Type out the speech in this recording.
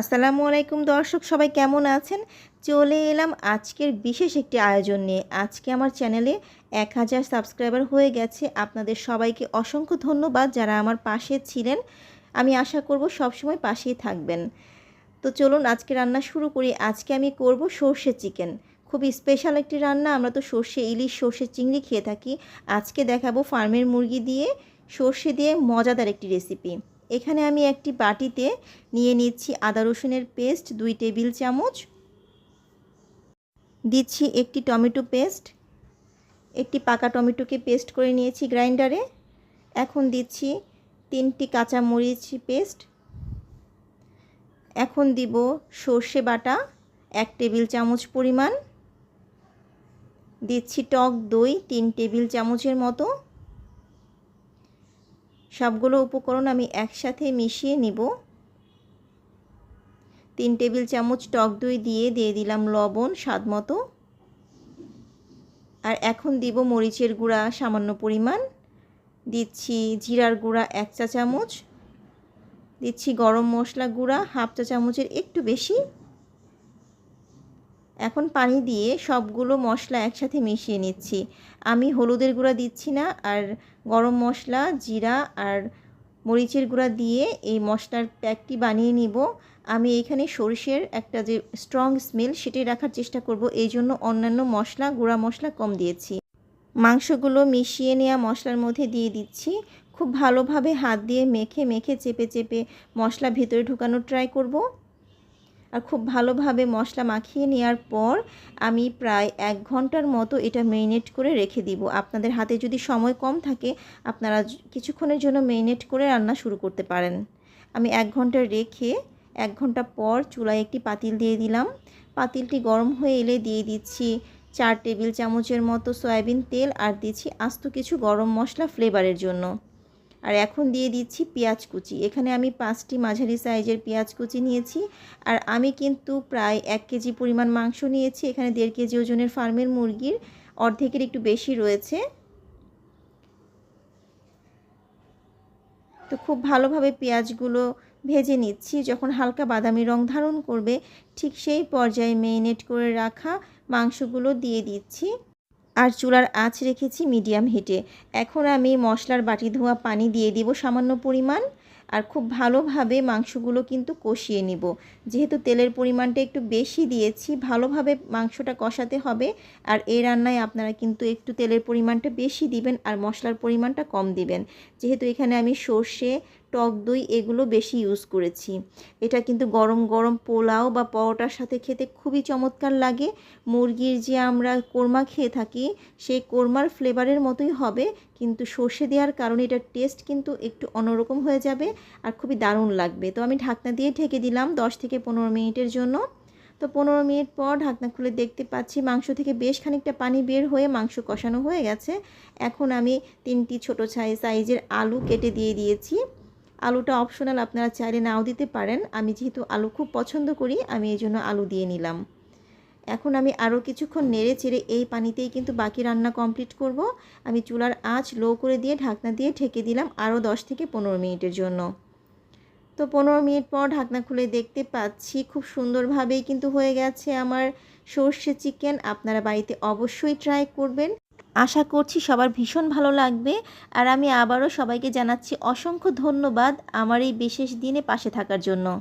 আসসালামু আলাইকুম দর্শক, সবাই কেমন আছেন? চলে এলাম আজকের বিশেষ একটি আয়োজন নিয়ে। আজকে আমার চ্যানেলে এক হাজার সাবস্ক্রাইবার হয়ে গেছে। আপনাদের সবাইকে অসংখ্য ধন্যবাদ যারা আমার পাশে ছিলেন। আমি আশা করব সবসময় পাশেই থাকবেন। তো চলুন আজকে রান্না শুরু করি। আজকে আমি করব সর্ষে চিকেন। খুবই স্পেশাল একটি রান্না। আমরা তো সর্ষে, ইলিশ, সর্ষে চিংড়ি খেয়ে থাকি। আজকে দেখাবো ফার্মের মুরগি দিয়ে সর্ষে দিয়ে মজাদার একটি রেসিপি এখানে আমি একটি বাটিতে নিয়ে নিচ্ছি আদা রসুনের পেস্ট, দুই টেবিল চামচ। দিচ্ছি একটি টমেটো পেস্ট। একটি পাকা টমেটোকে পেস্ট করে নিয়েছি গ্রাইন্ডারে। এখন দিচ্ছি তিনটি কাঁচা মরিচ পেস্ট। এখন দিব সর্ষে বাটা, এক টেবিল চামচ পরিমাণ। দিচ্ছি টক দই, তিন টেবিল চামচের মতো। সবগুলো উপকরণ আমি একসাথে মিশিয়ে নিব। তিন টেবিল চামচ টক দই দিয়ে দিয়ে দিলাম লবণ স্বাদ মতো। আর এখন দিব মরিচের গুঁড়া সামান্য পরিমাণ। দিচ্ছি জিরার গুঁড়া এক চা চামচ। দিচ্ছি গরম মশলা গুঁড়া হাফ চা চামচের একটু বেশি। এখন পানি দিয়ে সবগুলো মশলা একসাথে মিশিয়ে নিচ্ছি। আমি হলুদের গুঁড়া দিচ্ছি না, আর গরম মশলা, জিরা আর মরিচের গুঁড়া দিয়ে এই মশলার প্যাকটি বানিয়ে নিব। আমি এখানে সরষের একটা যে স্ট্রং স্মেল সেটাই রাখার চেষ্টা করব। এই জন্য অন্যান্য মশলা, গুঁড়া মশলা কম দিয়েছি। মাংসগুলো মিশিয়ে নেওয়া মশলার মধ্যে দিয়ে দিচ্ছি। খুব ভালোভাবে হাত দিয়ে মেখে মেখে চেপে চেপে মশলা ভিতরে ঢুকানোর ট্রাই করব। আর খুব ভালোভাবে মশলা মাখিয়ে নেওয়ার পর আমি প্রায় এক ঘণ্টার মতো এটা মেরিনেট করে রেখে দিব। আপনাদের হাতে যদি সময় কম থাকে, আপনারা কিছুক্ষণের জন্য মেরিনেট করে রান্না শুরু করতে পারেন। আমি এক ঘণ্টা রেখে এক ঘণ্টা পর চুলায় একটি পাতিল দিয়ে দিলাম। পাতিলটি গরম হয়ে এলে দিয়ে দিচ্ছি চার টেবিল চামচের মতো সয়াবিন তেল আর দিচ্ছি আস্ত কিছু গরম মশলা ফ্লেভারের জন্য। আর এখন দিয়ে দিচ্ছি পেঁয়াজ কুচি। এখানে আমি পাঁচটি মাঝারি সাইজের পেঁয়াজ কুচি নিয়েছি। আর আমি কিন্তু প্রায় এক কেজি পরিমাণ মাংস নিয়েছি। এখানে দেড় কেজি ওজনের ফার্মের মুরগির অর্ধেকের একটু বেশি রয়েছে। তো খুব ভালোভাবে পেঁয়াজগুলো ভেজে নিচ্ছি। যখন হালকা বাদামি রং ধারণ করবে, ঠিক সেই পর্যায়ে মেরিনেট করে রাখা মাংসগুলো দিয়ে দিচ্ছি। আর চুলার আঁচ রেখেছি মিডিয়াম হিটে। এখন আমি মশলার বাটি ধোয়া পানি দিয়ে দিব সামান্য পরিমাণ আর খুব ভালোভাবে মাংসগুলো কিন্তু কষিয়ে নিব। যেহেতু তেলের পরিমাণটা একটু বেশি দিয়েছি, ভালোভাবে মাংসটা কষাতে হবে আর এই রান্নায় আপনারা কিন্তু একটু তেলের পরিমাণটা বেশি দিবেন আর মশলার পরিমাণটা কম দিবেন। যেহেতু এখানে আমি সর্ষে টক দই এগুলো বেশি ইউজ করেছি। এটা কিন্তু গরম গরম পোলাও বা পরোটার সাথে খেতে খুবই চমৎকার লাগে। মুরগির যে আমরা কোরমা খেয়ে থাকি, সেই কোরমার ফ্লেভারের মতোই হবে, কিন্তু সর্ষে দেওয়ার কারণে এটার টেস্ট কিন্তু একটু অন্যরকম হয়ে যাবে আর খুবই দারুণ লাগবে। তো আমি ঢাকনা দিয়ে ঢেকে দিলাম দশ থেকে পনেরো মিনিটের জন্য। তো পনেরো মিনিট পর ঢাকনা খুলে দেখতে পাচ্ছি মাংস থেকে বেশ খানিকটা পানি বের হয়ে মাংস কষানো হয়ে গেছে। এখন আমি তিনটি ছোটো সাইজের আলু কেটে দিয়ে দিয়েছি। আলুটা অপশনাল আপনারা চাইলে নাও দিতে পারেন। আমি যেহেতু আলু খুব পছন্দ করি, আমি এই জন্য আলু দিয়ে নিলাম। এখন আমি আরও কিছুক্ষণ নেড়ে চেড়ে এই পানিতেই কিন্তু বাকি রান্না কমপ্লিট করব। আমি চুলার আঁচ লো করে দিয়ে ঢাকনা দিয়ে ঢেকে দিলাম আরও দশ থেকে পনেরো মিনিটের জন্য। তো পনেরো মিনিট পর ঢাকনা খুলে দেখতে পাচ্ছি খুব সুন্দরভাবেই কিন্তু হয়ে গেছে আমার সর্ষে চিকেন আপনারা বাড়িতে অবশ্যই ট্রাই করবেন। আশা করছি সবার ভীষণ ভালো লাগবে। আর আমি আবারও সবাইকে জানাচ্ছি অসংখ্য ধন্যবাদ আমার এই বিশেষ দিনে পাশে থাকার জন্য।